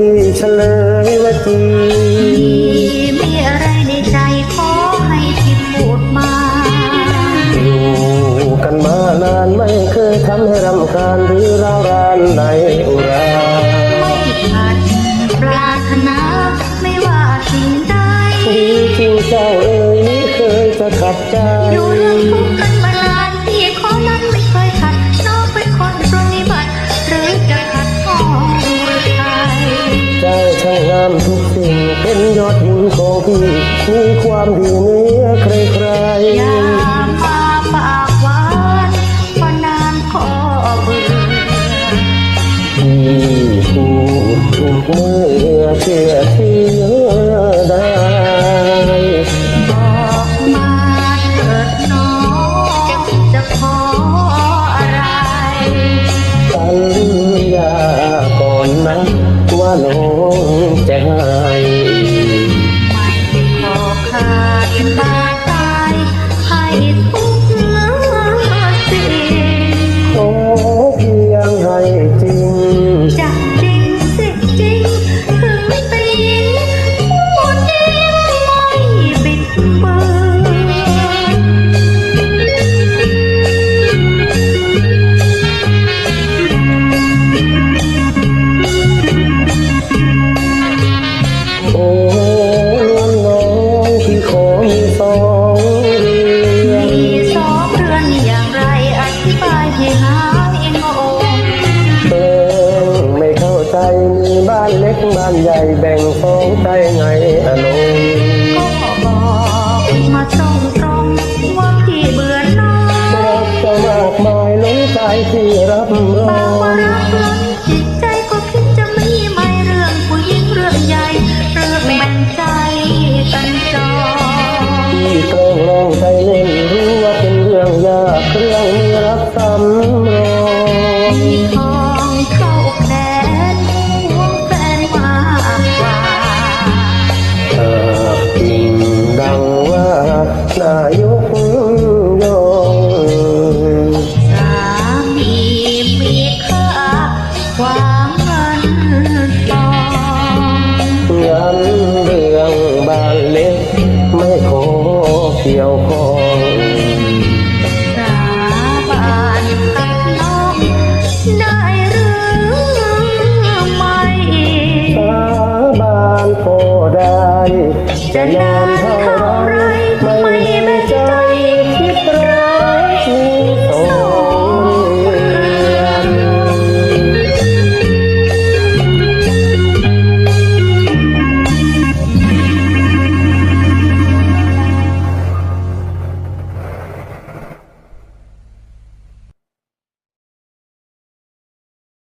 จริงมีอะไรในใจขอให้ที่พูดมาอยู่กันมานานไม่เคยทำให้รำคาญหรือร้าวรานในอุราไม่ขาดปรารถนาไม่ว่าสิ่งใดดีจริงเจ้าเอ๋ยนี่เคยจะขัดใจอยู่ร่วมทุกข์กัน ยอดหญิงของพี่มีความดีเนื้อใครใครอย่ามาปากหวานพนานขอเบื่อที่พูดเมื่อเชื่อเขาานใหญ่แบ่งสองใจไงอนงก็บอกมาตรงตรงว่าพี่เบื่อน้องรักจะมากมายล้นใจที่รับรบาองว่ารักล้นจิตใจก็คิดจะมีไม่เรื่องผู้หญิงเรื่องใหญ่เรื่องแบ่งใจกันจองที่กลองลองใจเล่นรู้ว่าเป็นเรื่องยากเรื่องมีากว่าเงินทองยันเรื่องบ้านเล็กไม่ขอเกี่ยวข้องสาบานกับน้องได้หรือไม่สาบานก็ได้ จะนานเท่าไรไม่